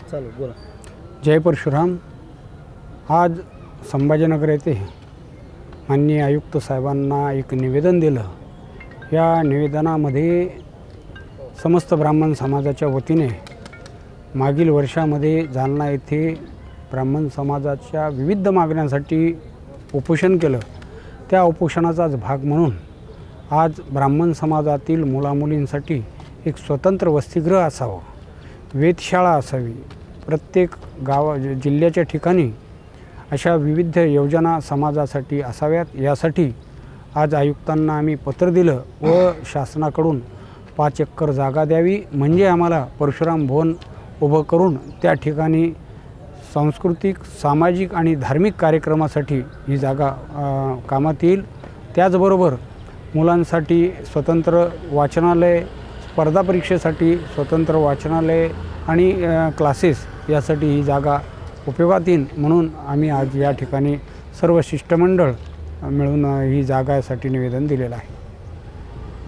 चालू बोला. जय परशुराम. आज संभाजीनगर येथे माननीय आयुक्त साहेबांना एक निवेदन दिलं. या निवेदनामध्ये समस्त ब्राह्मण समाजाच्या वतीने मागील वर्षामध्ये जालना येथे ब्राह्मण समाजाच्या विविध मागण्यांसाठी उपोषण केलं. त्या उपोषणाचाच भाग म्हणून आज ब्राह्मण समाजातील मुलामुलींसाठी एक स्वतंत्र वसतिगृह असावं. वेधशाळा असावी. प्रत्येक गावा जिल्ह्याच्या ठिकाणी अशा विविध योजना समाजासाठी असाव्यात. यासाठी आज आयुक्तांना आम्ही पत्र दिलं व शासनाकडून पाच एकर जागा द्यावी. म्हणजे आम्हाला परशुराम भवन उभं करून त्या ठिकाणी सांस्कृतिक सामाजिक आणि धार्मिक कार्यक्रमासाठी ही जागा कामात येईल. त्याचबरोबर मुलांसाठी स्वतंत्र वाचनालय स्पर्धा परीक्षेसाठी स्वतंत्र वाचनालय आणि क्लासेस यासाठी ही जागा उपयोगात येईल म्हणून आम्ही आज या ठिकाणी सर्व शिष्टमंडळ मिळून ही जागासाठी निवेदन दिलेलं आहे.